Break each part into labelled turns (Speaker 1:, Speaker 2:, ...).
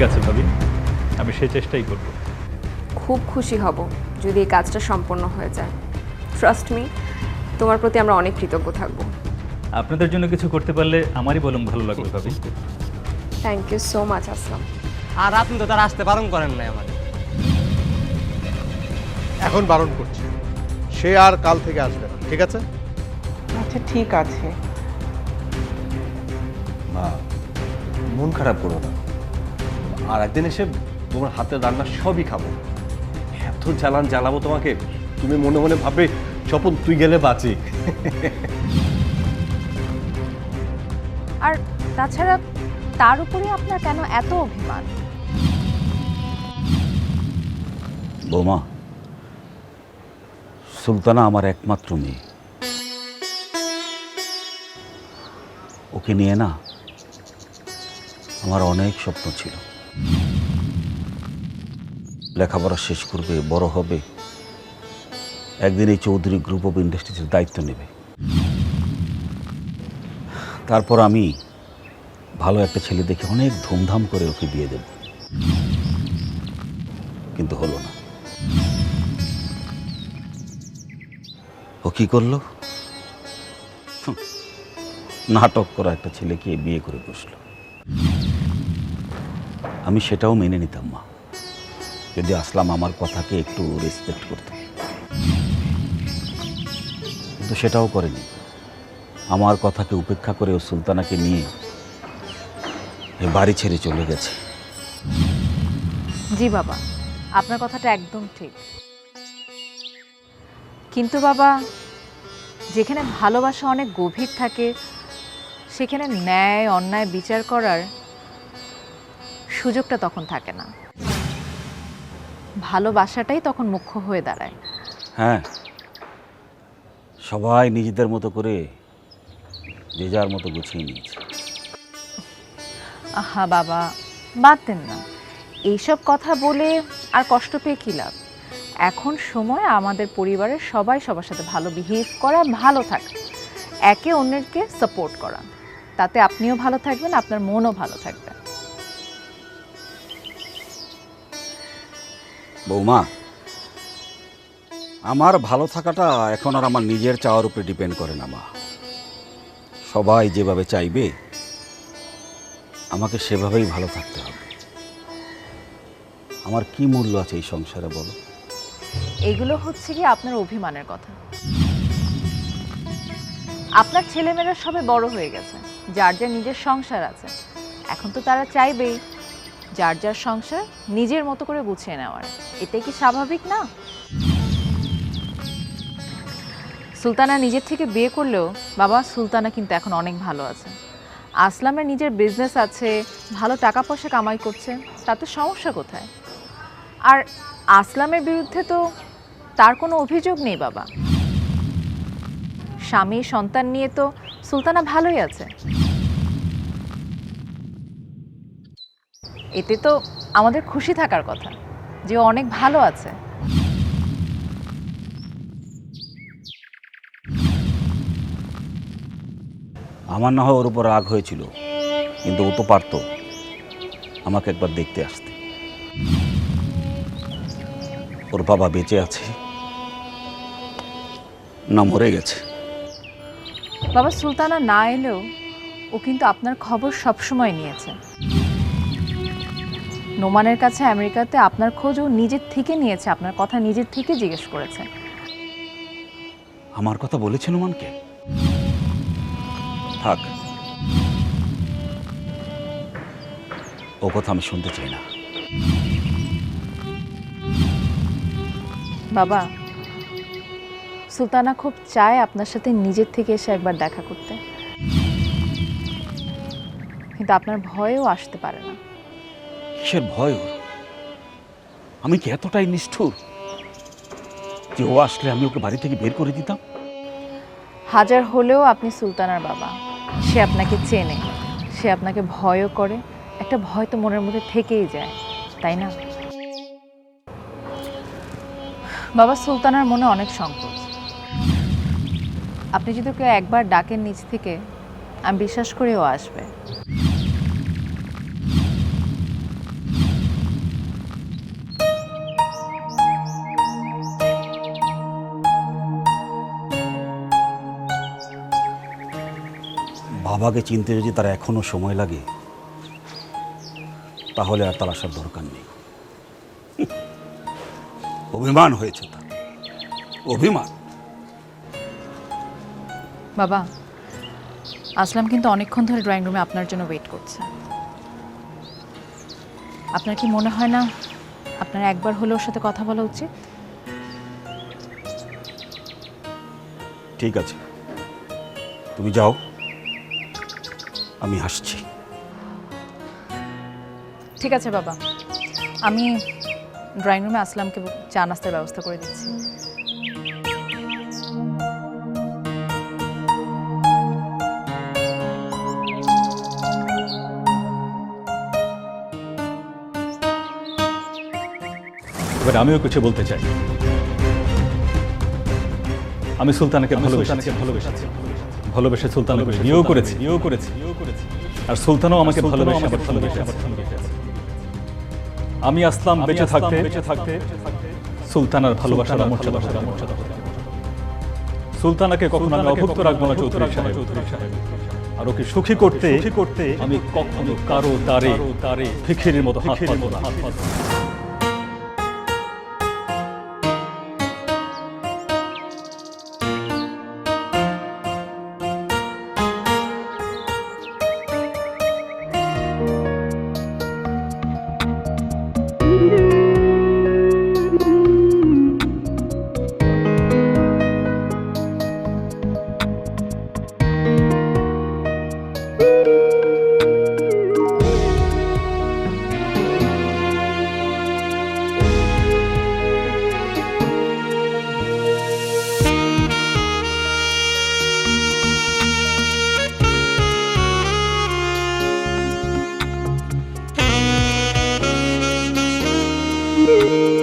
Speaker 1: ঠিক আছে ভাবি আমি সে চেষ্টাই করব।
Speaker 2: খুব খুশি হব যদি এই কাজটা সম্পন্ন হয়ে যায়। ট্রাস্ট মি তোমার প্রতি আমরা অনেক কৃতজ্ঞ থাকব।
Speaker 1: আপনাদের জন্য কিছু করতে পারলে আমারই বলুন ভালো লাগবে ভাবি।
Speaker 2: Thank you so much Aslam
Speaker 3: আর আপনি তো তার আসতে বারণ করেন নাই আমাদের
Speaker 4: এখন বারণ করছে। সে আর কাল থেকে আসবে না ঠিক আছে?
Speaker 5: আচ্ছা ঠিক আছে।
Speaker 6: মা মন খারাপ করো না। আর একদিন এসে তোমার হাতের রান্না সবই খাব। এত জ্বালান জ্বালাবো তোমাকে তুমি মনে মনে ভাবে স্বপন তুই গেলে বাঁচি।
Speaker 7: আর তাছাড়া তার উপরে আপনার কেন এত অভিমান?
Speaker 8: বৌমা সুলতানা আমার একমাত্র মেয়ে। ওকে নিয়ে না আমার অনেক স্বপ্ন ছিল। লেখাপড়া শেষ করবে, বড় হবে। একদিন এই চৌধুরী গ্রুপ অফ ইন্ডাস্ট্রিজের দায়িত্ব নেবে। তারপর আমি ভালো একটা ছেলে দেখে অনেক ধুমধাম করে ওকে বিয়ে দেব। কিন্তু হলো না। ও কি করল? নাটক করা একটা ছেলেকে বিয়ে করে বসল। আমি সেটাও মেনে নিতাম, মা। যদি আসলাম আমার কথাকে একটু রেসপেক্ট করত। কিন্তু সেটাও করেনি। আমার কথাকে উপেক্ষা করে ও সুলতানাকে নিয়ে বাড়ি ছেড়ে চলে গেছে।
Speaker 7: জি বাবা, আপনার কথাটা একদম ঠিক। কিন্তু বাবা, যেখানে ভালোবাসা অনেক গভীর থাকে, সেখানে ন্যায়, অন্যায় বিচার করার সুযোগটা তখন থাকে না। ভালোবাসাটাই তখন মুখ্য হয়ে দাঁড়ায়।
Speaker 8: হ্যাঁ সবাই নিজেদের মতো করে যে যার মতো গুছিয়ে নিয়েছে।
Speaker 7: আহা বাবা বাদ দেন না। এইসব কথা বলে আর কষ্ট পেয়ে কী লাভ? এখন সময় আমাদের পরিবারের সবাই সবার সাথে ভালো বিহেভ করা ভালো থাকা। একে অন্যকে সাপোর্ট করা। তাতে আপনিও ভালো থাকবেন আপনার মনও ভালো থাকবে।
Speaker 8: বৌমা, আমার ভালো থাকাটা এখন আর আমার নিজের চাওয়ার উপরে ডিপেন্ড করে না, মা। সবাই যেভাবে চাইবে, আমাকে সেভাবেই ভালো থাকতে হবে। আমার কি মূল্য আছে এই সংসারে, বলো?
Speaker 7: এগুলো হচ্ছে কি আপনার অভিমানের কথা। আপনার ছেলেমেয়েরা সবে বড় হয়ে গেছে, যার যার নিজের সংসার আছে, এখন তো তারা চাইবেই। যার যার সংসার নিজের মতো করে গুছিয়ে নেওয়ার। এটাই কি স্বাভাবিক না? সুলতানা নিজের থেকে বিয়ে করলেও বাবা সুলতানা কিন্তু এখন অনেক ভালো আছে। আসলামের নিজের বিজনেস আছে, ভালো টাকা পয়সা কামাই করছে, তাতে সমস্যা কোথায়? আর আসলামের বিরুদ্ধে তো তার কোনো অভিযোগ নেই বাবা। স্বামী সন্তান নিয়ে তো সুলতানা ভালোই আছে। এতে তো আমাদের খুশি থাকার কথা যে ও অনেক ভালো আছে।
Speaker 8: আমার না হয় ওর উপর রাগ হয়েছিল কিন্তু ও তো পারতো। আমাকে একবার দেখতে আসতে। ওর বাবা বেঁচে আছে না মরে গেছে।
Speaker 7: বাবা সুলতানা না এলেও ও কিন্তু আপনার খবর সবসময় নিয়েছে। নোমানের কাছে আমেরিকাতে আপনার খোঁজ ও নিজের থেকে নিয়েছে আপনার কথা নিজের থেকে জিজ্ঞেস করেছে।
Speaker 8: আমার কথা বলেছেন ওমানকে থাক। ও কথা আমি শুনতে চাই না।
Speaker 7: বাবা সুলতানা খুব চায় আপনার সাথে নিজের থেকে এসে একবার দেখা করতে। কিন্তু আপনার ভয়েও আসতে পারে না।
Speaker 8: কিসের ভয় ওর? আমি কি এতটাই নিষ্ঠুর যে ও আসলে আমি ওকে বাড়ি থেকে বের করে দিতাম?
Speaker 7: হাজার হলেও আপনি সুলতানার বাবা। সে আপনাকে চেনে, সে আপনাকে ভয়ও করে। একটা ভয় তো মনের মধ্যে থেকেই যায়, তাই না? বাবা, সুলতানার মনে অনেক সংকোচ। আপনি যদি ওকে একবার ডাকেন নিচ থেকে, আমি বিশ্বাস করি ও আসবে।
Speaker 8: বাবাকে চিনতে যদি তার এখনও সময় লাগে তাহলে আর তার আসার দরকার নেই। অভিমান হয়েছে তার। অভিমান।
Speaker 7: বাবা আসলাম কিন্তু অনেকক্ষণ ধরে ড্রয়িং রুমে আপনার জন্য ওয়েট করছে। আপনার কি মনে হয় না আপনার একবার হলেও ওর সাথে কথা বলা উচিত?
Speaker 8: ঠিক আছে। তুমি যাও। আমি আসছি।
Speaker 7: ঠিক আছে বাবা। আমি ড্রয়িং রুমে আসলামকে চা নাস্তার ব্যবস্থা করে দিচ্ছি।
Speaker 1: এবার আমিও কিছু বলতে চাই। আমি সুলতানাকে ভালোবেসেছি। ভালোবেসেছি। ভালোবেসে সুলতানাকে বিয়েও করেছি বিয়েও করেছি। বিয়েও করেছি। আর সুলতানও আমাকে ভালোবেসে আবার ভালোবেসে আবার ভালোবেসে আমি আসলাম বেঁচে থাকতে। বেঁচে থাকতে। সুলতানার ভালোবাসার মর্যাদা হবে, মর্যাদা সুলতানাকে কখনো আমি অভুক্ত রাখব না চৌধুরী সাহেব। চৌধুরী সাহেব। আর ওকে সুখী করতে সুখী করতে আমি কখনো কারও তারে তারে ফিখিরের মতো হাত পাবো না। হাত পাবো না।
Speaker 5: রিনা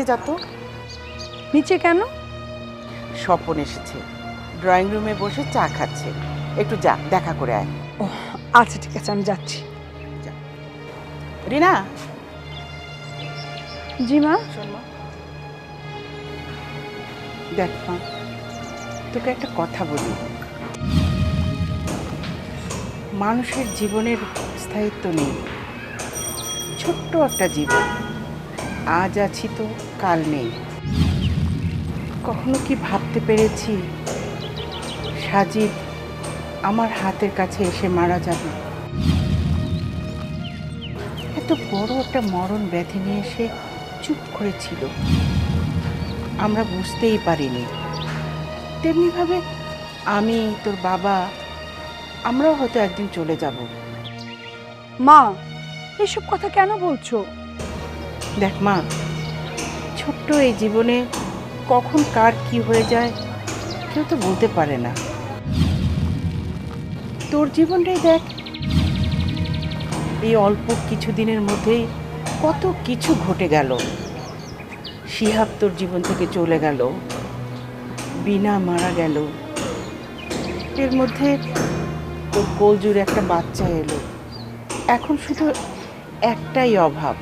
Speaker 5: নিচে যা তো।
Speaker 9: নিচে কেন?
Speaker 5: স্বপন এসেছে। ড্রয়িং রুমে বসে চা খাচ্ছে। একটু যা দেখা করে আয়।
Speaker 9: ও আচ্ছা ঠিক আছে আমি যাচ্ছি।
Speaker 5: রিনা?
Speaker 9: জি মা?
Speaker 5: মা। দেখ মা তোকে একটা কথা বলি। মানুষের জীবনের স্থায়িত্ব নেই ছোট্ট একটা জীবন। আজ আছি তো কাল নেই। কখনো কি ভাবতে পেরেছি সাজিদ আমার হাতের কাছে এসে মারা যাবে? এত বড় একটা মরণ ব্যাধি নিয়ে এসে চুপ করেছিল। আমরা বুঝতেই পারিনি। তেমনিভাবে আমি তোর বাবা আমরাও হয়তো একদিন চলে যাব।
Speaker 9: মা এসব কথা কেন বলছো?
Speaker 5: দেখ মা ছোট্ট এই জীবনে কখন কার কি হয়ে যায়, কেউ তো বলতে পারে না। তোর জীবনটাই দেখ। এই অল্প কিছু দিনের মধ্যেই কত কিছু ঘটে গেল। শিহাব তোর জীবন থেকে চলে গেল। বিনা মারা গেল। এর মধ্যে তোর কোলজুড়ে একটা বাচ্চা এলো। এখন শুধু একটাই অভাব।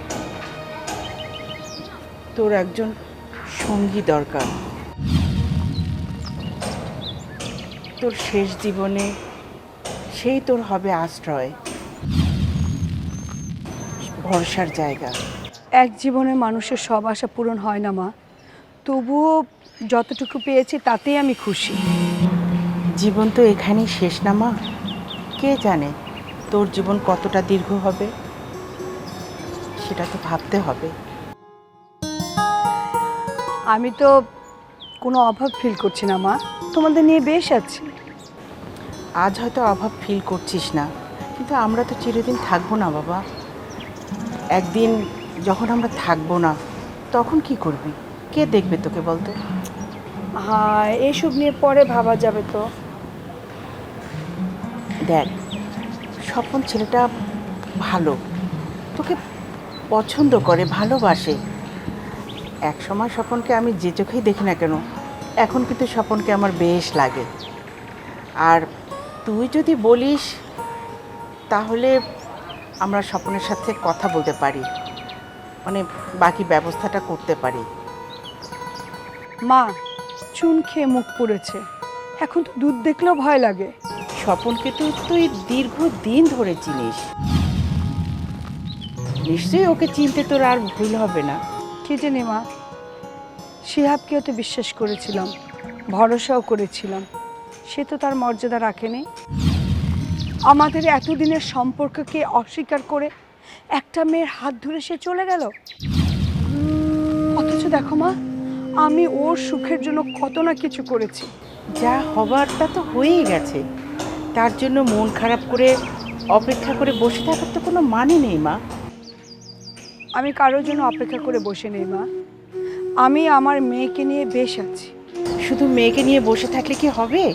Speaker 5: তোর একজন সঙ্গী দরকার। তোর শেষ জীবনে সেই তোর হবে আশ্রয়। ভরসার জায়গা।
Speaker 9: এক জীবনে মানুষের সব আশা পূরণ হয় না মা। তবুও যতটুকু পেয়েছি তাতেই আমি খুশি।
Speaker 5: জীবন তো এখানেই শেষ না মা। কে জানে তোর জীবন কতটা দীর্ঘ হবে সেটা তো ভাবতে হবে।
Speaker 9: আমি তো কোনো অভাব ফিল করছি না মা। তোমাদের নিয়ে বেশ আছি।
Speaker 5: আজ হয়তো অভাব ফিল করছিস না কিন্তু আমরা তো চিরদিন থাকব না বাবা। একদিন যখন আমরা থাকব না তখন কি করবি? কে দেখবে তোকে বলতো?
Speaker 9: হ্যাঁ এইসব নিয়ে পরে ভাবা যাবে তো।
Speaker 5: দেখ স্বপন ছেলেটা ভালো তোকে পছন্দ করে ভালোবাসে। এক সময় স্বপনকে আমি যে চোখেই দেখি না কেন এখন কিন্তু স্বপনকে আমার বেশ লাগে। আর তুই যদি বলিস তাহলে আমরা স্বপনের সাথে কথা বলতে পারি। মানে বাকি ব্যবস্থাটা করতে পারি।
Speaker 9: মা চুন খেয়ে মুখ পুড়েছে। এখন তো দুধ দেখলেও ভয় লাগে।
Speaker 5: স্বপনকে তো তুই দীর্ঘ দিন ধরে চিনিস। নিশ্চয়ই ওকে চিনতে তোর আর ভুল হবে না।
Speaker 9: কে জানি মা শিহাবকেও তো বিশ্বাস করেছিলাম, ভরসাও করেছিলাম। সে তো তার মর্যাদা রাখেনি। আমাদের এতদিনের সম্পর্ককে অস্বীকার করে একটা মেয়ের হাত ধরে সে চলে গেল? অথচ দেখো মা, আমি ওর সুখের জন্য কত না কিছু করেছি।
Speaker 5: যা হবার তা তো হয়েই গেছে। তার জন্য মন খারাপ করে, অপেক্ষা করে বসে থাকার তো কোনো মানে নেই মা।
Speaker 9: আমি কারোর জন্য অপেক্ষা করে বসে নেই, মা। আমি আমার মেয়েকে নিয়ে বেশ আছি।
Speaker 5: শুধু মেয়েকে নিয়ে বসে থাকলে কি হবে?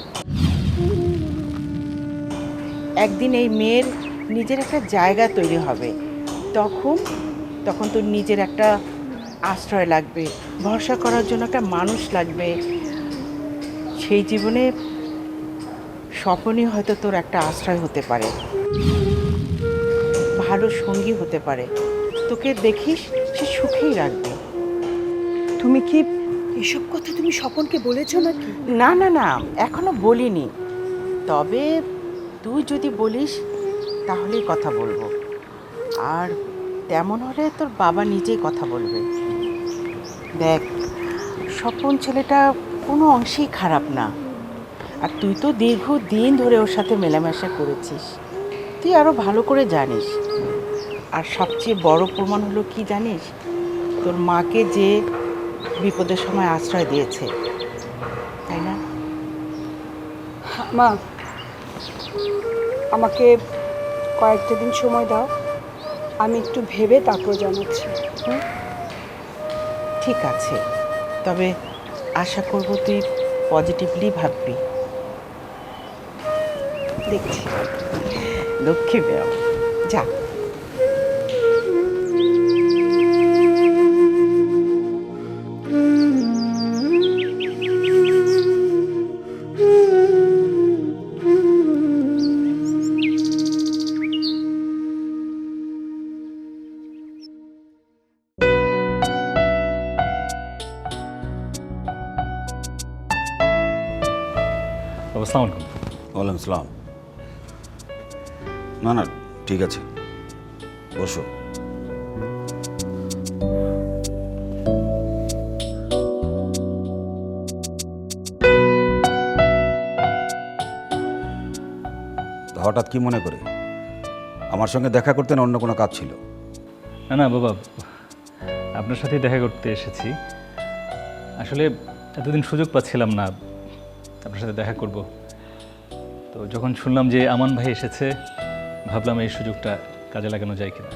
Speaker 5: একদিন এই মেয়ের নিজের একটা জায়গা তৈরি হবে। তখন তখন তোর নিজের একটা আশ্রয় লাগবে, ভরসা করার জন্য একটা মানুষ লাগবে। সেই জীবনে স্বপনই হয়তো তোর একটা আশ্রয় হতে পারে। ভালো সঙ্গী হতে পারে। তোকে দেখিস, সে সুখেই রাখবে।
Speaker 9: তুমি কি এসব কথা তুমি স্বপনকে বলেছ নাকি?
Speaker 5: না না না, এখনও বলিনি। তবে তুই যদি বলিস, তাহলেই কথা বলব। আর তেমন হলে তোর বাবা নিজেই কথা বলবে। দেখ, স্বপন ছেলেটা কোনো অংশেই খারাপ না। আর তুই তো দীর্ঘ দিন ধরে ওর সাথে মেলামেশা করেছিস। তুই আরও ভালো করে জানিস। আর সবচেয়ে বড় প্রমাণ হলো কি জানিস? তোর মাকে যে বিপদের সময় আশ্রয় দিয়েছে। তাই না?
Speaker 9: মা আমাকে কয়েকটা দিন সময় দাও। আমি একটু ভেবে তারপর জানাচ্ছি। হুম?
Speaker 5: ঠিক আছে। তবে আশা করব তুই পজিটিভলি ভাববি।
Speaker 9: দেখছি।
Speaker 5: লক্ষ্মী বেয়া যা।
Speaker 8: হঠাৎ কি মনে করে? আমার সঙ্গে দেখা করতে না অন্য কোনো কাজ ছিল?
Speaker 1: না না, বাবা, আপনার সাথেই দেখা করতে এসেছি। আসলে এতদিন সুযোগ পাচ্ছিলাম না আপনার সাথে দেখা করব। তো যখন শুনলাম যে আমান ভাই এসেছে, ভাবলাম এই সুযোগটা কাজে লাগানো যায় কিনা।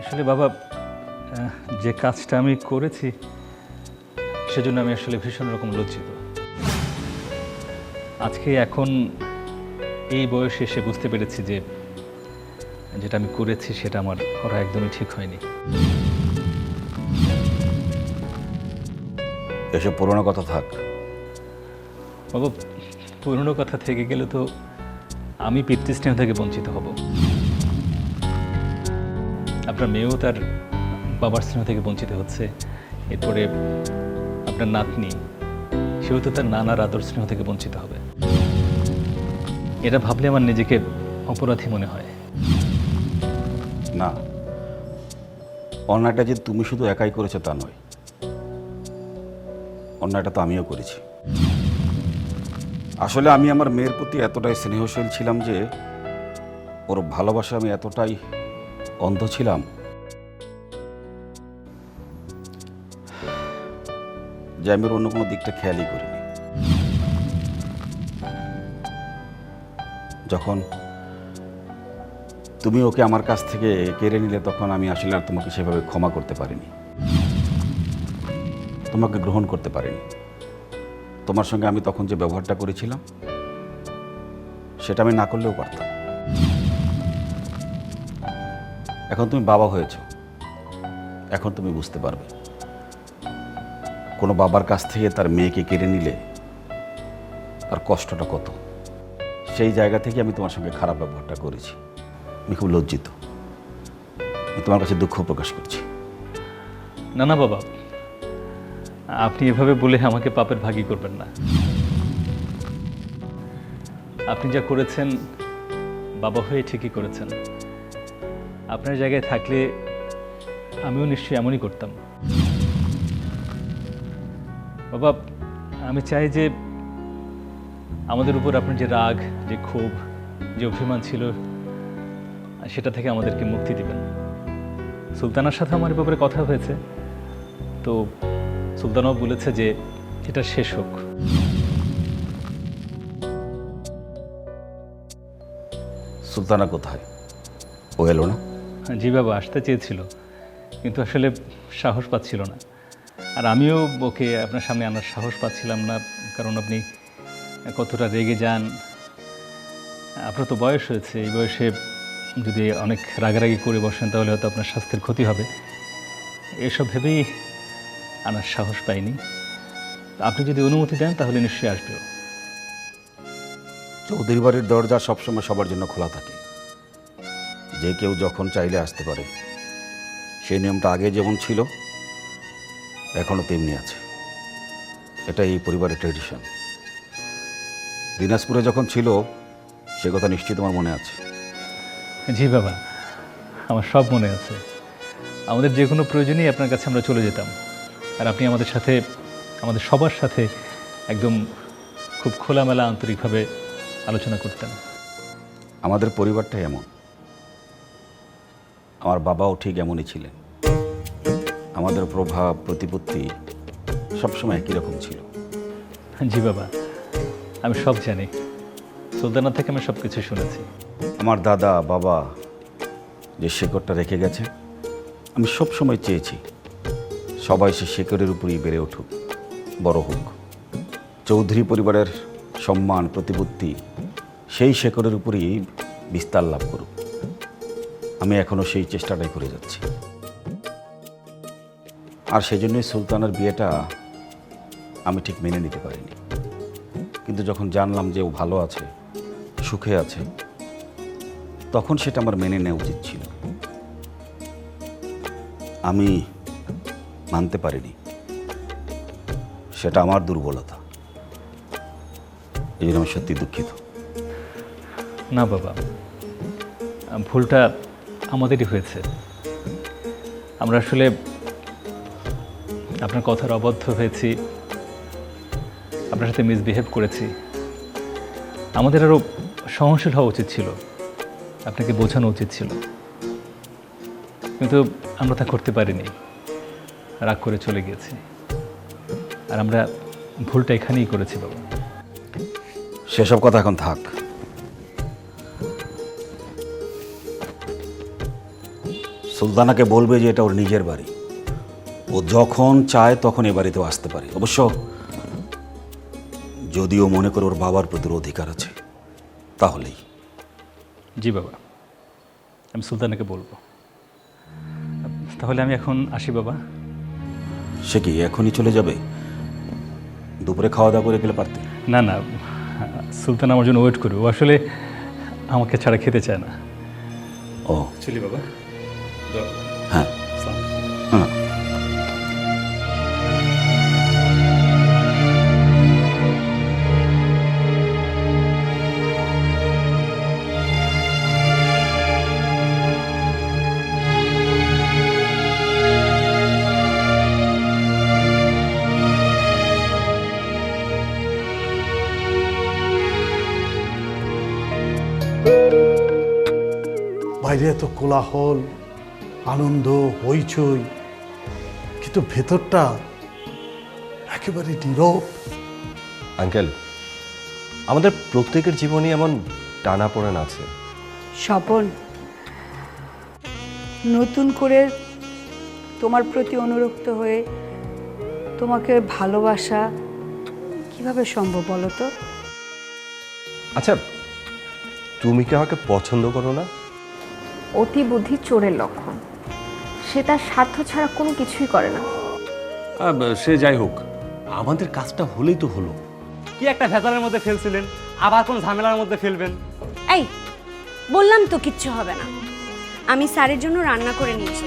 Speaker 1: আসলে বাবা যে কাজটা আমি করেছি, সেজন্য আমি আসলে ভীষণ রকম লজ্জিত। আজকে এখন এই বয়সে এসে বুঝতে পেরেছি যে যেটা আমি করেছি সেটা আমার করা একদমই ঠিক হয়নি।
Speaker 8: এসব পুরোনো কথা থাক।
Speaker 1: বাবু পুরনো কথা থেকে গেলে তো আমি পিতৃস্নেহ থেকে বঞ্চিত হব। আপনার মেয়েও তার বাবার স্নেহ থেকে বঞ্চিত হচ্ছে। এরপরে আপনার নাতনি সেও তো তার নানার আদর স্নেহ থেকে বঞ্চিত হবে। এটা ভাবলে আমার নিজেকে অপরাধী মনে হয়।
Speaker 8: না। অন্যায়টা যে তুমি শুধু একাই করেছ তা নয়। অন্যায়টা তো আমিও করেছি। আসলে আমি আমার মেয়ের প্রতি এতটাই স্নেহশীল ছিলাম যে ওর ভালোবাসা আমি এতটাই অন্ধ ছিলাম। যে আমি ওর অন্য কোনো দিকটা খেয়ালই করিনি। যখন তুমি ওকে আমার কাছ থেকে কেড়ে নিলে, তখন আমি আসলে আর তোমাকে সেভাবে ক্ষমা করতে পারিনি। তোমাকে গ্রহণ করতে পারিনি। তোমার সঙ্গে আমি তখন যে ব্যবহারটা করেছিলাম, সেটা আমি না করলেও পারতাম। এখন তুমি বাবা হয়েছ। এখন তুমি বুঝতে পারবে। কোনো বাবার কাছ থেকে তার মেয়েকে কেড়ে নিলে, তার কষ্টটা কত। সেই জায়গা থেকে আমি তোমার সঙ্গে খারাপ ব্যবহারটা করেছি। আমি খুব লজ্জিত। আমি তোমার কাছে দুঃখ প্রকাশ করছি।
Speaker 1: না না, বাবা। আপনি এভাবে বলে আমাকে পাপের ভাগী করবেন না। আপনি যা করেছেন, বাবা হয়ে ঠিকই করেছেন। আপনার জায়গায় থাকলে আমিও নিশ্চয়ই এমনই করতাম। বাবা, আমি চাই যে আমাদের উপর আপনার যে রাগ যে ক্ষোভ যে অভিমান ছিল সেটা থেকে আমাদেরকে মুক্তি দিবেন। সুলতানার সাথে আমার ব্যাপারে কথা হয়েছে। তো সুলতানও বলেছে যে এটা শেষ হোক।
Speaker 8: সুলতানা কোথায়? ও এলো না?
Speaker 1: জি বাবা আসতে চেয়েছিল। কিন্তু আসলে সাহস পাচ্ছিল না। আর আমিও ওকে আপনার সামনে আনার সাহস পাচ্ছিলাম না কারণ আপনি কতটা রেগে যান? আপনার তো বয়স হয়েছে, এই বয়সে যদি অনেক রাগারাগি করে বসেন, তাহলে হয়তো আপনার স্বাস্থ্যের ক্ষতি হবে। এসব ভেবেই আনার সাহস পাইনি। আপনি যদি অনুমতি দেন, তাহলে নিশ্চয়ই আসবেও।
Speaker 8: চৌধুরী বাড়ির দরজা সবসময় সবার জন্য খোলা থাকে। যে কেউ যখন চাইলে আসতে পারে। সেই নিয়মটা আগে যেমন ছিল এখনও তেমনি আছে। এটা এই পরিবারের ট্রেডিশন দিনাজপুরে যখন ছিল সে কথা নিশ্চিত আমার মনে আছে।
Speaker 1: জি বাবা আমার সব মনে আছে। আমাদের যে কোনো প্রয়োজনেই আপনার কাছে আমরা চলে যেতাম। আর আপনি আমাদের সাথে আমাদের সবার সাথে একদম খুব খোলামেলা আন্তরিকভাবে আলোচনা করতেন।
Speaker 8: আমাদের পরিবারটাই এমন। আমার বাবাও ঠিক এমনই ছিলেন। আমাদের প্রভাব প্রতিপত্তি সবসময় একই রকম ছিল।
Speaker 1: জি বাবা আমি সব জানি। সুলতানা থেকে আমি সব কিছু শুনেছি।
Speaker 8: আমার দাদা, বাবা যে শেকড়টা রেখে গেছে, আমি সব সময় চেয়েছি সবাই সে শেকড়ের উপরই বেড়ে উঠুক, বড় হোক। চৌধুরী পরিবারের সম্মান, প্রতিপত্তি সেই শেকড়ের উপরই বিস্তার লাভ করুক। আমি এখনও সেই চেষ্টাটাই করে যাচ্ছি। আর সেজন্যই সুলতানের বিয়েটা আমি ঠিক মেনে নিতে পারিনি। কিন্তু যখন জানলাম যে ও ভালো আছে, সুখে আছে, তখন সেটা আমার মেনে নেওয়া উচিত ছিল। আমি মানতে পারিনি। সেটা আমার দুর্বলতা। এই জন্য আমি সত্যি দুঃখিত।
Speaker 1: না বাবা, ভুলটা আমাদেরই হয়েছে। আমরা আসলে আপনার কথার অবদ্ধ হয়েছি। আপনার সাথে মিসবিহেভ করেছি। আমাদের আরও সহনশীল হওয়া উচিত ছিল। আপনাকে বোঝানো উচিত ছিল। কিন্তু আমরা তা করতে পারিনি। রাগ করে চলে গিয়েছি। আর আমরা ভুলটা এখানেই করেছি, বাবা।
Speaker 8: সেসব কথা এখন থাক। সুলতানাকে বলবে যে এটা ওর নিজের বাড়ি। ও যখন চায় তখন এ বাড়িতেও আসতে পারে। অবশ্য যদিও মনে করে ওর বাবার প্রতি ওর অধিকার আছে তাহলেই।
Speaker 1: জি বাবা আমি সুলতানাকে বলব। তাহলে আমি এখন আসি বাবা।
Speaker 8: সে কি এখনই চলে যাবে? দুপুরে খাওয়া দাওয়া করে গেলে পারতে?
Speaker 1: না না সুলতান আমার জন্য ওয়েট করবে। ও আসলে আমাকে ছাড়া খেতে চায় না।
Speaker 8: ও।
Speaker 1: চলি বাবা।
Speaker 10: বাইরে এত কোলাহল আনন্দ হইচই কিন্তু ভেতরটা একেবারে নীরব।
Speaker 6: আঙ্কেল আমাদের প্রত্যেকের জীবনে এমন টানাপোড়েন আছে।
Speaker 9: স্বপন নতুন করে তোমার প্রতি অনুরক্ত হয়ে তোমাকে ভালোবাসা কীভাবে সম্ভব বলো তো?
Speaker 6: আচ্ছা তুমি কি আমাকে পছন্দ করো না?
Speaker 2: অতি বুদ্ধি চোরের লক্ষণ। সে তার স্বার্থ ছাড়া কোনো কিছুই করে না।
Speaker 1: সে যাই হোক আমাদের কাজটা হলেই তো হলো।
Speaker 3: কি একটা ভেজালের মধ্যে ফেলছিলেন আবার কোন ঝামেলার মধ্যে ফেলবেন?
Speaker 11: এই বললাম তো কিচ্ছু হবে না। আমি স্যারের জন্য রান্না করে নিয়েছি।